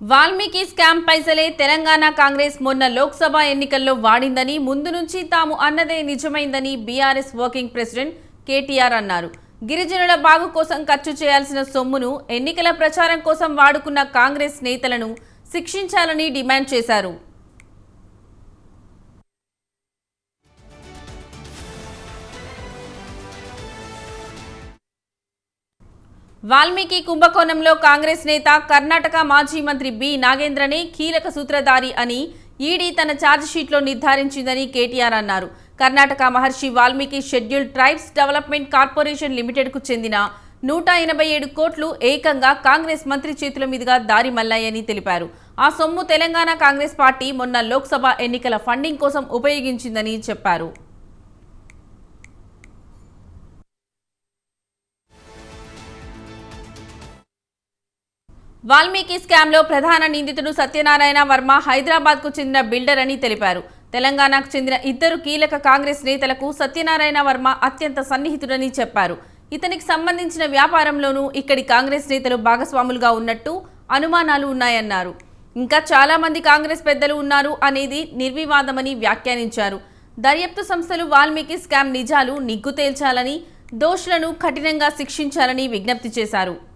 Valmiki scam పైసలే తెలంగాణ కాంగ్రెస్ మొన్న లోక్సభ ఎన్నికల్లో వాడిందని ముందు నుంచి తాము అన్నదే నిజమైందని బీఆర్ఎస్ వర్కింగ్ ప్రెసిడెంట్ కేటీఆర్ అన్నారు. గిరిజనుల బాగు కోసం ఖర్చు చేయాల్సిన సొమ్మును ఎన్నికల ప్రచారం కోసం వాడుకున్న కాంగ్రెస్ నేతలను శిక్షించాలని డిమాండ్ చేశారు. వాల్మీకి కుంభకోణంలో కాంగ్రెస్ నేత కర్ణాటక మాజీ మంత్రి బి. నాగేంద్రనే కీలక సూత్రధారి అని ఈడీ తన ఛార్జ్షీట్లో నిర్ధారించిందని కేటీఆర్ అన్నారు. Karnataka Maharshi Valmiki scheduled tribes development corporation లిమిటెడ్కు చెందిన నూట ఎనభై ఏడు కోట్లు ఏకంగా కాంగ్రెస్ మంత్రి చేతుల మీదుగా దారి మల్లాయని తెలిపారు. ఆ సొమ్ము తెలంగాణ కాంగ్రెస్ పార్టీ మొన్న లోక్సభ ఎన్నికల ఫండింగ్ కోసం ఉపయోగించిందని చెప్పారు. వాల్మీకి స్కామ్లో ప్రధాన నిందితుడు సత్యనారాయణ వర్మ హైదరాబాద్కు చెందిన బిల్డర్ అని తెలిపారు. తెలంగాణకు చెందిన ఇద్దరు కీలక కాంగ్రెస్ నేతలకు సత్యనారాయణ వర్మ అత్యంత సన్నిహితుడని చెప్పారు. ఇతనికి సంబంధించిన వ్యాపారంలోనూ ఇక్కడి కాంగ్రెస్ నేతలు భాగస్వాములుగా ఉన్నట్టు అనుమానాలు ఉన్నాయన్నారు. ఇంకా చాలా మంది కాంగ్రెస్ పెద్దలు ఉన్నారు అనేది నిర్వివాదమని వ్యాఖ్యానించారు. దర్యాప్తు సంస్థలు వాల్మీకి స్కామ్ నిజాలు నిగ్గు తేల్చాలని దోషులను కఠినంగా శిక్షించాలని విజ్ఞప్తి చేశారు.